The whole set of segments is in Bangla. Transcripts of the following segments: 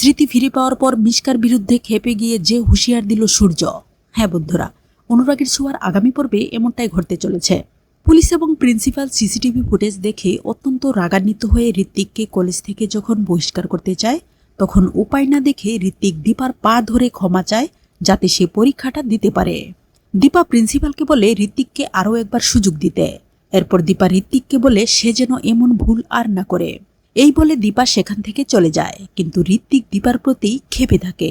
স্মৃতি ফিরে পাওয়ার পর মিশকার বিরুদ্ধে খেপে গিয়ে যে হুঁশিয়ার দিল সূর্য। হ্যাঁ বন্ধুরা, অনুরাগের ছোঁয়ার আগামী পর্বে এমনটাই ঘটতে চলেছে। পুলিশ এবং প্রিন্সিপাল সিসিটিভি ফুটেজ দেখে অত্যন্ত রাগান্বিত হয়ে ঋত্বিককে কলেজ থেকে যখন বহিষ্কার করতে চায়, তখন উপায় না দেখে ঋত্বিক দীপার পা ধরে ক্ষমা চায় যাতে সে পরীক্ষাটা দিতে পারে। দীপা প্রিন্সিপালকে বলে ঋত্বিককে আরও একবার সুযোগ দিতে। এরপর দীপা ঋত্বিককে বলে সে যেন এমন ভুল আর না করে। এই বলে দীপা সেখান থেকে চলে যায়, কিন্তু ঋত্বিক দীপার প্রতি ক্ষেপে থাকে।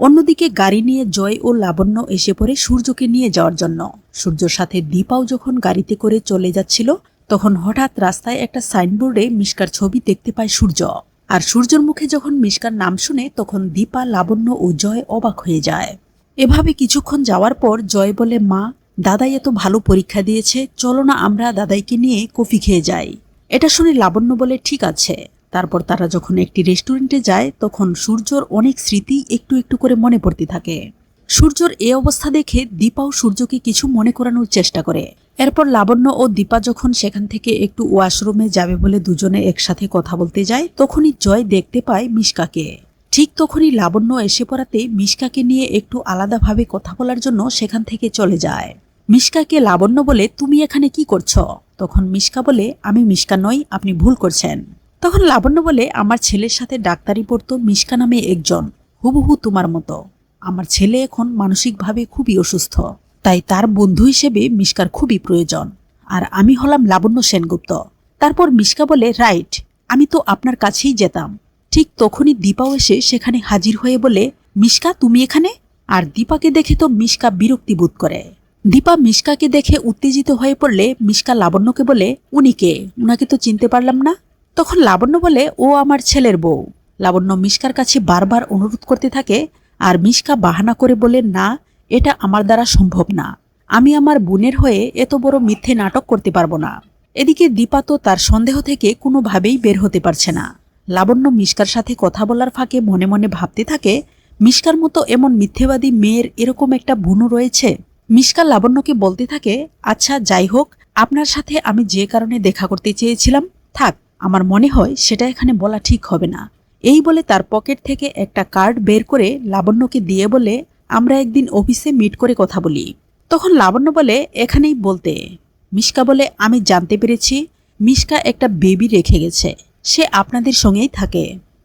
অন্যদিকে গাড়ি নিয়ে জয় ও লাবণ্য এসে পড়ে সূর্যকে নিয়ে যাওয়ার জন্য। সূর্যর সাথে দীপাও যখন গাড়িতে করে চলে যাচ্ছিল, তখন হঠাৎ রাস্তায় একটা সাইনবোর্ডে মিশকার ছবি দেখতে পায় সূর্য। আর সূর্যর মুখে যখন মিশকার নাম শুনে, তখন দীপা, লাবণ্য ও জয় অবাক হয়ে যায়। এভাবে কিছুক্ষণ যাওয়ার পর জয় বলে, মা, দাদাই এত ভালো পরীক্ষা দিয়েছে, চলো না আমরা দাদাইকে নিয়ে কফি খেয়ে যাই। এটা শুনে লাবণ্য বলে, ঠিক আছে। তারপর তারা যখন একটি রেস্টুরেন্টে যায়, তখন সূর্যর অনেক স্মৃতি একটু একটু করে মনে পড়তে থাকে। সূর্যর এ অবস্থা দেখে দীপাও সূর্যকে কিছু মনে করানোর চেষ্টা করে। এরপর লাবণ্য ও দীপা যখন সেখান থেকে একটু ওয়াশরুমে যাবে বলে দুজনে একসাথে কথা বলতে যায়, তখনই জয় দেখতে পায় মিশকাকে। ঠিক তখনই লাবণ্য এসে পড়াতে মিশকাকে নিয়ে একটু আলাদাভাবে কথা বলার জন্য সেখান থেকে চলে যায়। মিশকাকে লাবণ্য বলে, তুমি এখানে কি করছ? তখন মিশকা বলে, আমি মিশকা নই, আপনি ভুল করছেন। তখন লাবণ্য বলে, আমার ছেলের সাথে ডাক্তারি পড়তো মিশকা নামে একজন, হুবহু তোমার মতো। আমার ছেলে এখন মানসিকভাবে খুবই অসুস্থ, তাই তার বন্ধু হিসেবে মিশকার খুবই প্রয়োজন। আর আমি হলাম লাবণ্য সেনগুপ্ত। তারপর মিশকা বলে, রাইট, আমি তো আপনার কাছেই যেতাম। ঠিক তখনই দীপাও এসে সেখানে হাজির হয়ে বলে, মিশকা, তুমি এখানে? আর দীপাকে দেখে তো মিশকা বিরক্তি বোধ করে। দীপা মিশকাকে দেখে উত্তেজিত হয়ে পড়লে মিশকা লাবণ্যকে বলে, উনি কে? উনাকে তো চিনতে পারলাম না। তখন লাবণ্য বলে, ও আমার ছেলের বউ। লাবণ্য মিশকার কাছে বারবার অনুরোধ করতে থাকে, আর মিশকা বাহানা করে বলে, না, এটা আমার দ্বারা সম্ভব না। আমি আমার বোনের হয়ে এত বড় মিথ্যে নাটক করতে পারব না। এদিকে দীপা তো তার সন্দেহ থেকে কোনোভাবেই বের হতে পারছে না। লাবণ্য মিশকার সাথে কথা বলার ফাঁকে মনে মনে ভাবতে থাকে, মিশকার মতো এমন মিথ্যেবাদী মেয়ের এরকম একটা বুনু রয়েছে? মিশকা লাবণ্যকে বলতে থাকে আচ্ছা যাই হোক, আপনার সাথে আমি যে কারণে দেখা করতে চেয়েছিলাম, থাক, আমার মনে হয় সেটা এখানে বলা ঠিক হবে না। এই বলে তার পকেট থেকে একটা কার্ড বের করে লাবণ্যকে দিয়ে বলে, আমরা একদিন অফিসে মিট করে কথা বলি। তখন লাবণ্য বলে, এখানেই বলতে। মিশকা বলে, আমি জানতে পেরেছি, মিশকা একটা বেবি রেখে গেছে, সে আপনাদের সঙ্গেই থাকে।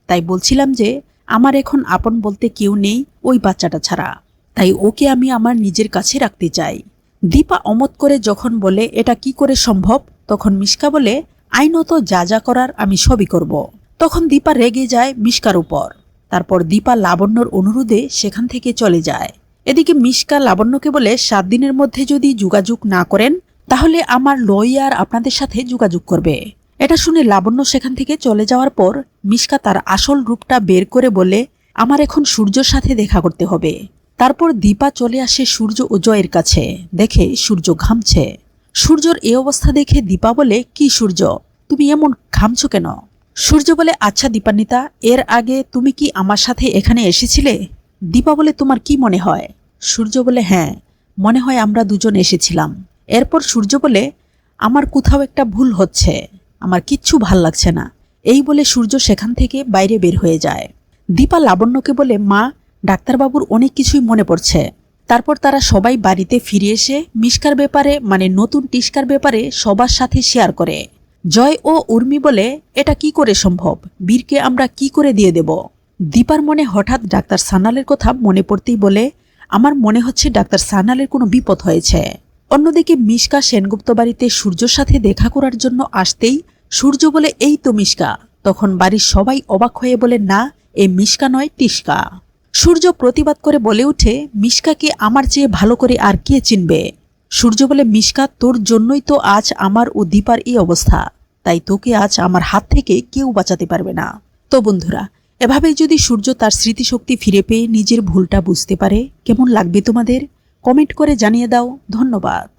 তাই বলছিলাম যে, আমার এখন আপন বলতে কেউ নেই ওই বাচ্চাটা ছাড়া। তাই ওকে আমি আমার নিজের কাছে রাখতে চাই। দীপা অমত করে যখন বলে, এটা কি করে সম্ভব? তখন মিশকা বলে আইনত যা যা করার আমি সবই করব। তখন দীপা রেগে যায় মিশকার উপর। তারপর দীপা লাবণ্যর অনুরোধে সেখান থেকে চলে যায়। এদিকে মিশকা লাবণ্যকে বলে, সাত দিনের মধ্যে যদি যোগাযোগ না করেন, তাহলে আমার লয়ার আপনাদের সাথে যোগাযোগ করবে। এটা শুনে লাবণ্য সেখান থেকে চলে যাওয়ার পর মিশকা তার আসল রূপটা বের করে বলে, আমার এখন সূর্যর সাথে দেখা করতে হবে। তারপর দীপা চলে আসে সূর্য ও জয়ের কাছে। দেখে সূর্য ঘামছে। সূর্যর এ অবস্থা দেখে দীপা বলে, কি সূর্য? তুমি এমন ঘামছো কেন? সূর্য বলে আচ্ছা দীপান্বিতা, এর আগে তুমি কি আমার সাথে এখানে এসেছিলে? দীপা বলে, তোমার কি মনে হয়? সূর্য বলে হ্যাঁ মনে হয় আমরা দুজন এসেছিলাম। এরপর সূর্য বলে, আমার কোথাও একটা ভুল হচ্ছে। আমার কিচ্ছু ভালো লাগছে না। এই বলে সূর্য সেখান থেকে বাইরে বের হয়ে যায়। দীপা লাবণ্যকে বলে, মা ডাক্তারবাবুর অনেক কিছুই মনে পড়ছে। তারপর তারা সবাই বাড়িতে ফিরে এসে মিষ্কার ব্যাপারে মানে নতুন টিস্কার ব্যাপারে সবার সাথে শেয়ার করে। জয় ও উর্মি বলে, এটা কি করে সম্ভব? বীরকে আমরা কি করে দিয়ে দেব? দীপার মনে হঠাৎ ডাক্তার সানালের কথা মনে পড়তেই বলে, আমার মনে হচ্ছে ডাক্তার সানালের কোনো বিপদ হয়েছে। অন্যদিকে মিশকা সেনগুপ্ত বাড়িতে সূর্যর সাথে দেখা করার জন্য আসতেই সূর্য বলে, এই তো মিশকা তখন বাড়ির সবাই অবাক হয়ে বলে, না, এ মিশকা নয়, টিস্কা। সূর্য প্রতিবাদ করে বলে উঠে মিশকাকে আমার চেয়ে ভালো করে আর কে চিনবে? সূর্য বলে, মিশকা, তোর জন্যই তো আজ আমার ও দীপার এই অবস্থা। তাই তোকে আজ আমার হাত থেকে কেউ বাঁচাতে পারবে না। তো বন্ধুরা, এভাবেই যদি সূর্য তার স্মৃতিশক্তি ফিরে পেয়ে নিজের ভুলটা বুঝতে পারে, কেমন লাগবে তোমাদের? কমেন্ট করে জানিয়ে দাও। ধন্যবাদ।